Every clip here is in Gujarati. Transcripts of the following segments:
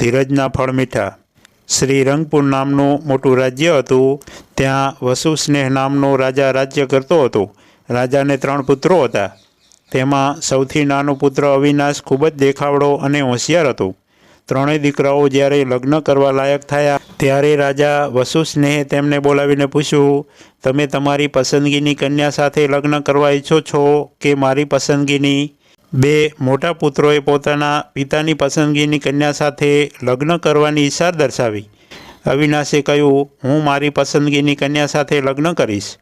ધીરજના ફળ મીઠા. શ્રી રંગપુર નામનું મોટું રાજ્ય હતું. ત્યાં વસુસ્નેહ નામનો રાજા રાજ્ય કરતો હતો. રાજાને ત્રણ પુત્રો હતા. તેમાં સૌથી નાનો પુત્ર અવિનાશ ખૂબ જ દેખાવડો અને હોશિયાર હતો. ત્રણેય દીકરાઓ જ્યારે લગ્ન કરવા લાયક થયા, ત્યારે રાજા વસુસ્નેહે તેમને બોલાવીને પૂછ્યું, તમે તમારી પસંદગીની કન્યા સાથે લગ્ન કરવા ઈચ્છો છો કે મારી પસંદગીની? બે મોટા પુત્રોએ પોતાના પિતાની પસંદગીની કન્યા સાથે લગ્ન કરવાની ઈચ્છા દર્શાવી. અવિનાશે કહ્યું, હું મારી પસંદગીની કન્યા સાથે લગ્ન કરીશ.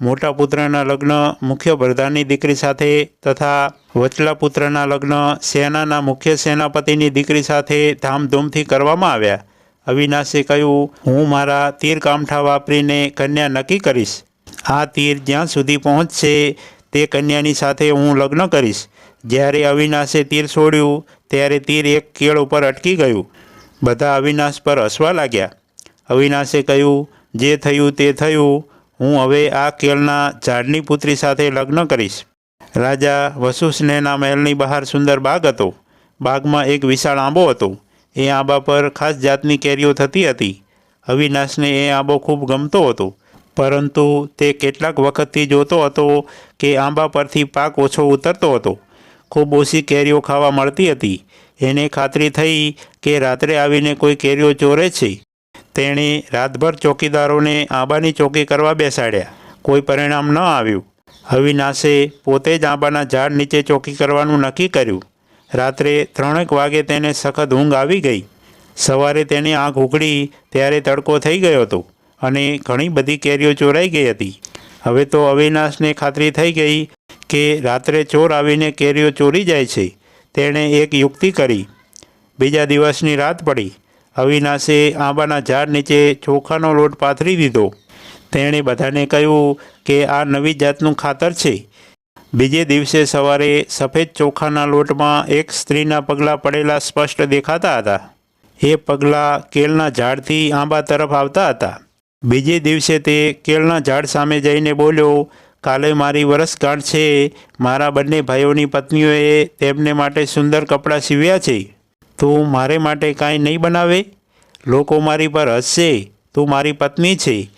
મોટા પુત્રના લગ્ન મુખ્ય પ્રધાનની દીકરી સાથે તથા વચલા પુત્રના લગ્ન સેનાના મુખ્ય સેનાપતિની દીકરી સાથે ધામધૂમથી કરવામાં આવ્યા. અવિનાશે કહ્યું, હું મારા તીર કામઠા વાપરીને કન્યા નક્કી કરીશ. આ તીર જ્યાં સુધી પહોંચશે તે કન્યાની સાથે હું લગ્ન કરીશ. જ્યારે અવિનાશે તીર છોડ્યું, ત્યારે તીર એક કેળ ઉપર અટકી ગયું. બધા અવિનાશ પર હસવા લાગ્યા. અવિનાશે કહ્યું, જે થયું તે થયું. હું હવે આ કેળના ઝાડની પુત્રી સાથે લગ્ન કરીશ. રાજા વસુસ્નેહના મહેલની બહાર સુંદર બાગ હતો. બાગમાં એક વિશાળ આંબો હતો. એ આંબા પર ખાસ જાતની કેરીઓ થતી હતી. અવિનાશને એ આંબો ખૂબ ગમતો હતો. પરંતુ તે કેટલાક વખતથી જોતો હતો કે આંબા પરથી પાક ઓછો ઉતરતો હતો. ખૂબ ઓછી કેરીઓ ખાવા મળતી હતી. એને ખાતરી થઈ કે રાત્રે આવીને કોઈ કેરીઓ ચોરે છે. તેણે રાતભર ચોકીદારોને આંબાની ચોકી કરવા બેસાડ્યા. કોઈ પરિણામ ન આવ્યું. અવિનાશે પોતે જ આંબાના ઝાડ નીચે ચોકી કરવાનું નક્કી કર્યું. રાત્રે ત્રણેક વાગે તેને સખત ઊંઘ આવી ગઈ. સવારે તેની આંખ ઉઘડી ત્યારે તડકો થઈ ગયો હતો અને ઘણી બધી કેરીઓ ચોરાઈ ગઈ હતી. હવે તો અવિનાશને ખાતરી થઈ ગઈ કે રાત્રે ચોર આવીને કેરીઓ ચોરી જાય છે, તેણે એક યુક્તિ કરી. બીજા દિવસની રાત પડી. અવિનાશે આંબાના ઝાડ નીચે ચોખાનો લોટ પાથરી દીધો. તેણે બધાને કહ્યું કે આ નવી જાતનું ખાતર છે. બીજે દિવસે સવારે સફેદ ચોખાના લોટમાં એક સ્ત્રીના પગલાં પડેલા સ્પષ્ટ દેખાતા હતા. એ પગલાં કેળના ઝાડથી આંબા તરફ આવતા હતા. બીજે દિવસે તે કેળના ઝાડ સામે જઈને બોલ્યો કાલે મારી વરસગાંઠ છે. મારા બંને ભાઈઓની પત્નીઓએ તેમને માટે સુંદર કપડાં સીવ્યા છે. તું મારે માટે કાંઈ નહીં બનાવે? લોકો મારી પર હસશે. તું મારી પત્ની છે.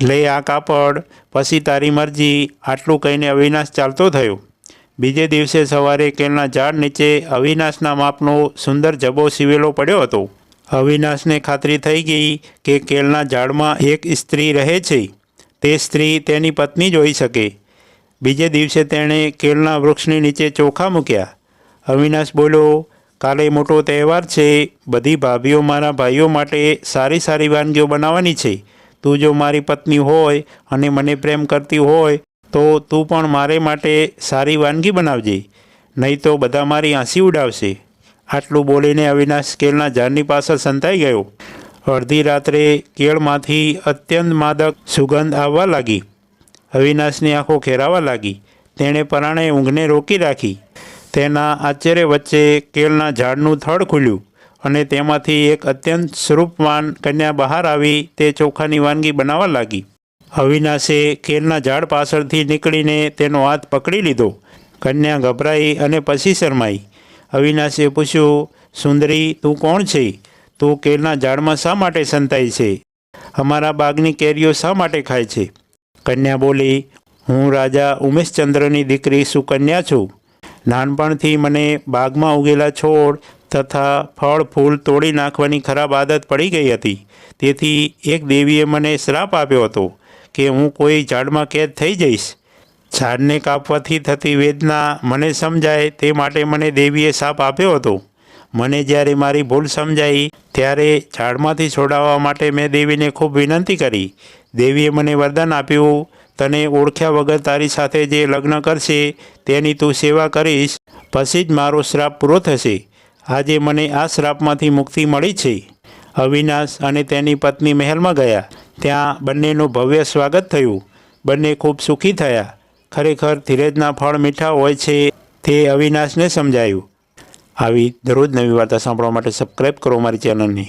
લે આ કાપડ. પછી તારી મરજી. આટલું કહીને અવિનાશ ચાલતો થયો. બીજે દિવસે સવારે કેળના ઝાડ નીચે અવિનાશના માપનો સુંદર જબો સીવેલો પડ્યો હતો. અવિનાશને ખાતરી થઈ ગઈ કે કેળના ઝાડમાં એક સ્ત્રી રહે છે. તે સ્ત્રી તેની પત્ની જ હોઈ શકે. બીજે દિવસે તેણે કેળના વૃક્ષની નીચે ચોખા મૂક્યા. અવિનાશ બોલ્યો, કાલે મોટો તહેવાર છે. બધી ભાભીઓ મારા ભાઈઓ માટે સારી સારી વાનગીઓ બનાવવાની છે. તું જો મારી પત્ની હોય અને મને પ્રેમ કરતી હોય, તો તું પણ મારે માટે સારી વાનગી બનાવજે. નહીં તો બધા મારી આંસી ઉડાવશે. આટલું બોલીને અવિનાશ કેળના ઝાડની પાછળ સંતાઈ ગયો. અડધી રાત્રે કેળમાંથી અત્યંત માદક સુગંધ આવવા લાગી. અવિનાશની આંખો ખેરાવા લાગી. તેણે પરાણે ઊંઘને રોકી રાખી. તેના આશ્ચર્ય વચ્ચે કેળના ઝાડનું થડ ખુલ્યું અને તેમાંથી એક અત્યંત સ્વરૂપવાન કન્યા બહાર આવી તે ચોખાની વાનગી બનાવવા લાગી. અવિનાશે કેળના ઝાડ પાછળથી નીકળીને તેનો હાથ પકડી લીધો. કન્યા ગભરાઈ અને પછી શરમાઈ. અવિનાશે પૂછ્યું, સુંદરી, તું કોણ છે? તું કેળના ઝાડમાં શા માટે સંતાઈ છે? અમારા બાગની કેરીઓ શા માટે ખાય છે? કન્યા બોલી, હું રાજા ઉમેશચંદ્રની દીકરી સુકન્યા છું. નાનપણથી મને બાગમાં ઉગેલા છોડ તથા ફળ ફૂલ તોડી નાખવાની ખરાબ આદત પડી ગઈ હતી. તેથી એક દેવીએ મને શ્રાપ આપ્યો હતો કે હું કોઈ ઝાડમાં કેદ થઈ જઈશ. ઝાડને કાપવાથી થતી વેદના મને સમજાય તે માટે મને દેવીએ શાપ આપ્યો હતો. મને જ્યારે મારી ભૂલ સમજાઈ, ત્યારે ઝાડમાંથી છોડાવવા માટે મેં દેવીને ખૂબ વિનંતી કરી. દેવીએ મને વરદાન આપ્યું, તને ઓળખ્યા વગર તારી સાથે જે લગ્ન કરશે, તેની તું સેવા કરીશ. પછી જ મારો શ્રાપ પૂરો થશે. આજે મને આ શ્રાપમાંથી મુક્તિ મળી છે. અવિનાશ અને તેની પત્ની મહેલમાં ગયા. ત્યાં બંનેનું ભવ્ય સ્વાગત થયું. બંને ખૂબ સુખી થયા. ખરેખર ધીરજના ફળ મીઠા હોય છે તે અવિનાશને સમજાયું. આવી દરરોજ નવી વાર્તા સાંભળવા માટે સબસ્ક્રાઈબ કરો મારી ચેનલને